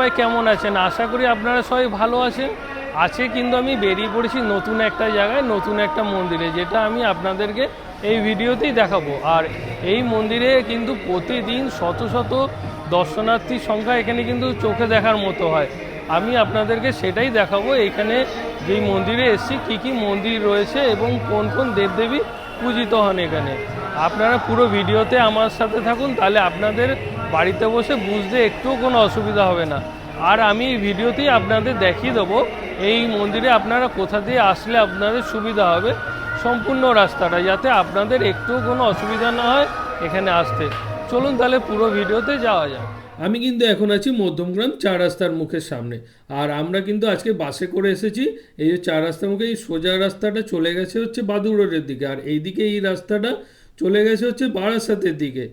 সবাই কেমন আছেন? আশা করি আপনারা সবাই ভালো আছেন। আছে কিন্তু আমি বেরিয়ে পড়েছি নতুন একটা জায়গায়, নতুন একটা মন্দিরে, যেটা আমি আপনাদেরকে এই ভিডিওতেই দেখাবো। আর এই মন্দিরে কিন্তু প্রতিদিন শত শত দর্শনার্থীর সংখ্যা এখানে কিন্তু চোখে দেখার মতো হয়। আমি আপনাদেরকে সেটাই দেখাবো, এখানে যেই মন্দিরে এসেছি, কী কী মন্দির রয়েছে এবং কোন কোন দেবদেবী পূজিত হন এখানে। আপনারা পুরো ভিডিওতে আমার সাথে থাকুন, তাহলে আপনাদের বাড়িতে বসে বুঝতে একটুও কোনো অসুবিধা হবে না। আর আমি এই ভিডিওতেই আপনাদের দেখিয়ে দেবো, এই মন্দিরে আপনারা কোথা দিয়ে আসলে আপনাদের সুবিধা হবে, সম্পূর্ণ রাস্তাটা, যাতে আপনাদের একটুও কোনো অসুবিধা না হয় এখানে আসতে। চলুন তাহলে পুরো ভিডিওতে যাওয়া যাক। আমি কিন্তু এখন আছি মধ্যমগ্রাম, চার রাস্তার মুখের সামনে। আর আমরা কিন্তু আজকে বাসে করে এসেছি, এই যে চার রাস্তার মুখে এই সোজা রাস্তাটা চলে গেছে হচ্ছে বাদুর রোডের দিকে। আর এইদিকে এই রাস্তাটা চলে গেছে হচ্ছে বারাসাতের দিকে।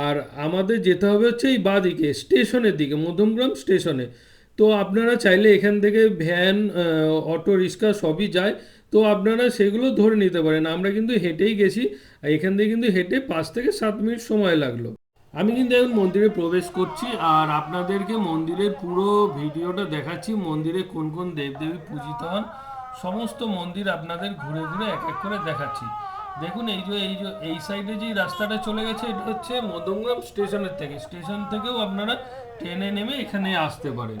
আর আমাদের যেতে হবে হচ্ছে এই বাদিকে, স্টেশনের দিকে, মধ্যমগ্রাম স্টেশনে। তো আপনারা চাইলে এখান থেকে ভ্যান অটো, রিক্সা সবই যায়। তো আপনারা সেগুলো ধরে নিতে পারেন। আমরা কিন্তু হেঁটেই গেছি। আর এখান থেকে কিন্তু হেঁটে পাঁচ থেকে সাত মিনিট সময় লাগল। আমি কিন্তু এখন মন্দিরে প্রবেশ করছি। আর আপনাদেরকে মন্দিরের পুরো ভিডিওটা দেখাচ্ছি। মন্দিরে কোন কোন দেবদেবী পূজিত হন। সমস্ত মন্দির আপনাদের ঘুরে ঘুরে এক এক করে দেখাচ্ছি। দেখুন, এই যে এই যে, এই সাইডে যে রাস্তাটা চলে গেছে, এটা হচ্ছে মদমগ্রাম স্টেশনের থেকে। স্টেশন থেকেও আপনারা ট্রেনে নেমে এখানে আসতে পারেন।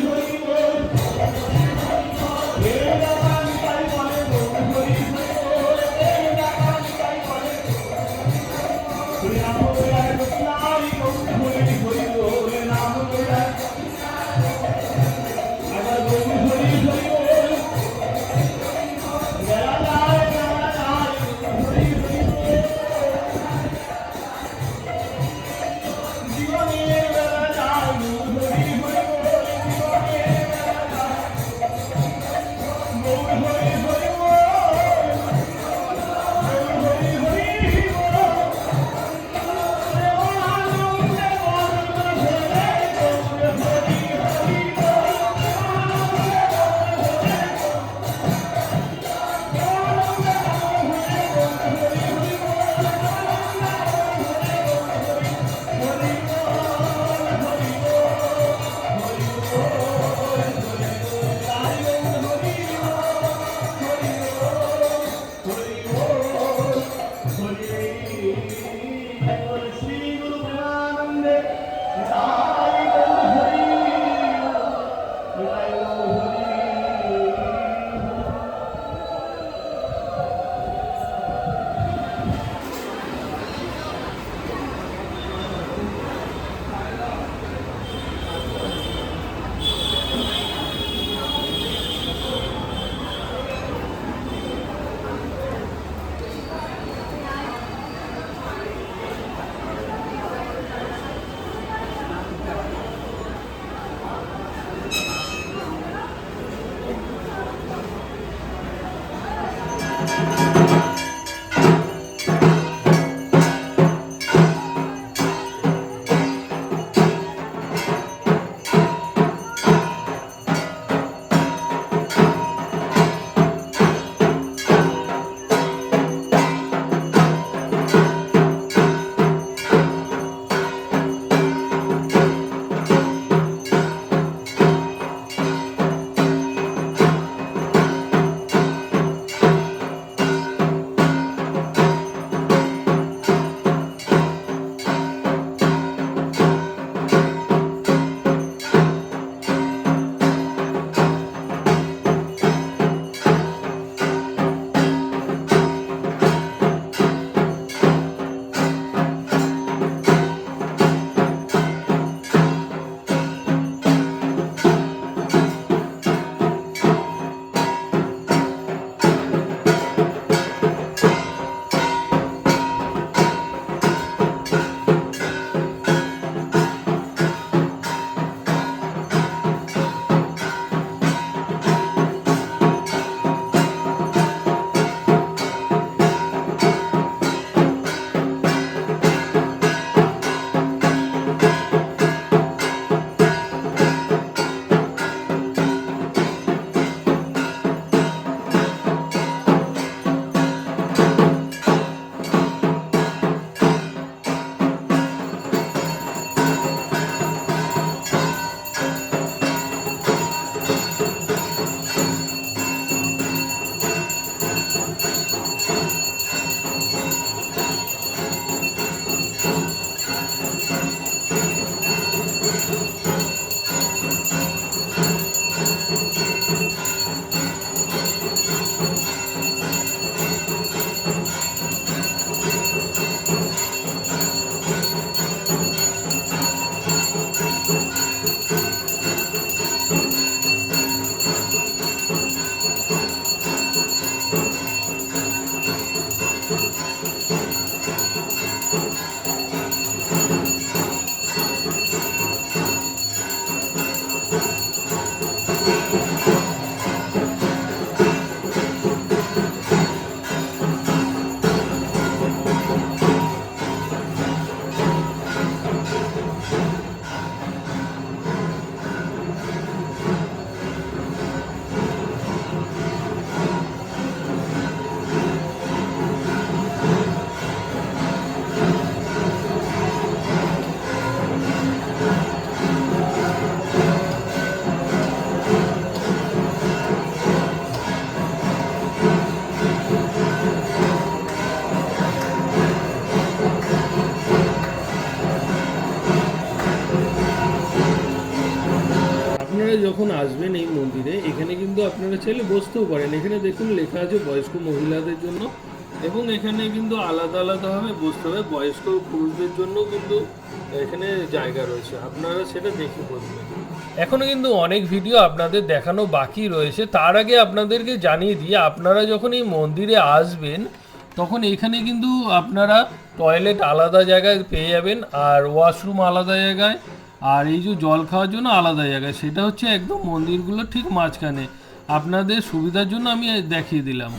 যখন আসবেন এই মন্দিরে, এখানে কিন্তু আপনারা চাইলে বসতেও পারেন। এখানে দেখুন লেখা আছে বয়স্ক মহিলাদের জন্য এবং এখানে কিন্তু আলাদা আলাদাভাবে বসতে হবে। বয়স্ক পুরুষদের জন্য কিন্তু এখানে জায়গা রয়েছে। আপনারা সেটা দেখে বসবেন। এখনও কিন্তু অনেক ভিডিও আপনাদের দেখানো বাকি রয়েছে। তার আগে আপনাদেরকে জানিয়ে দিই, আপনারা যখন এই মন্দিরে আসবেন, তখন এখানে কিন্তু আপনারা টয়লেট আলাদা জায়গায় পেয়ে যাবেন আর ওয়াশরুম আলাদা জায়গায় আর এই যে জল খাওয়ার জন্য আলাদা জায়গা, সেটা হচ্ছে একদম মন্দিরগুলো ঠিক মাঝখানে। আপনাদের সুবিধার জন্য আমি দেখিয়ে দিলাম।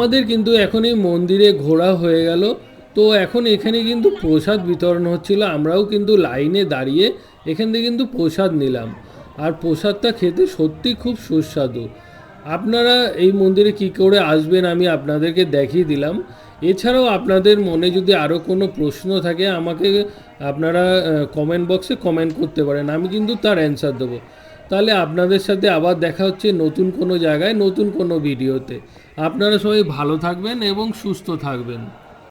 আমাদের কিন্তু এখন এই মন্দিরে ঘোরা হয়ে গেল। তো এখন এখানে কিন্তু প্রসাদ বিতরণ হচ্ছিল। আমরাও কিন্তু লাইনে দাঁড়িয়ে এখান থেকে কিন্তু প্রসাদ নিলাম। আর প্রসাদটা খেতে সত্যি খুব সুস্বাদু। আপনারা এই মন্দিরে কি করে আসবেন আমি আপনাদেরকে দেখিয়ে দিলাম। এছাড়াও আপনাদের মনে যদি আরও কোনো প্রশ্ন থাকে, আমাকে আপনারা কমেন্ট বক্সে কমেন্ট করতে পারেন। আমি কিন্তু তার অ্যান্সার দেবো। তাহলে আপনাদের সাথে আবার দেখা হচ্ছে নতুন কোনো জায়গায়, নতুন কোনো ভিডিওতে আপনারা সবাই ভালো থাকবেন এবং সুস্থ থাকবেন।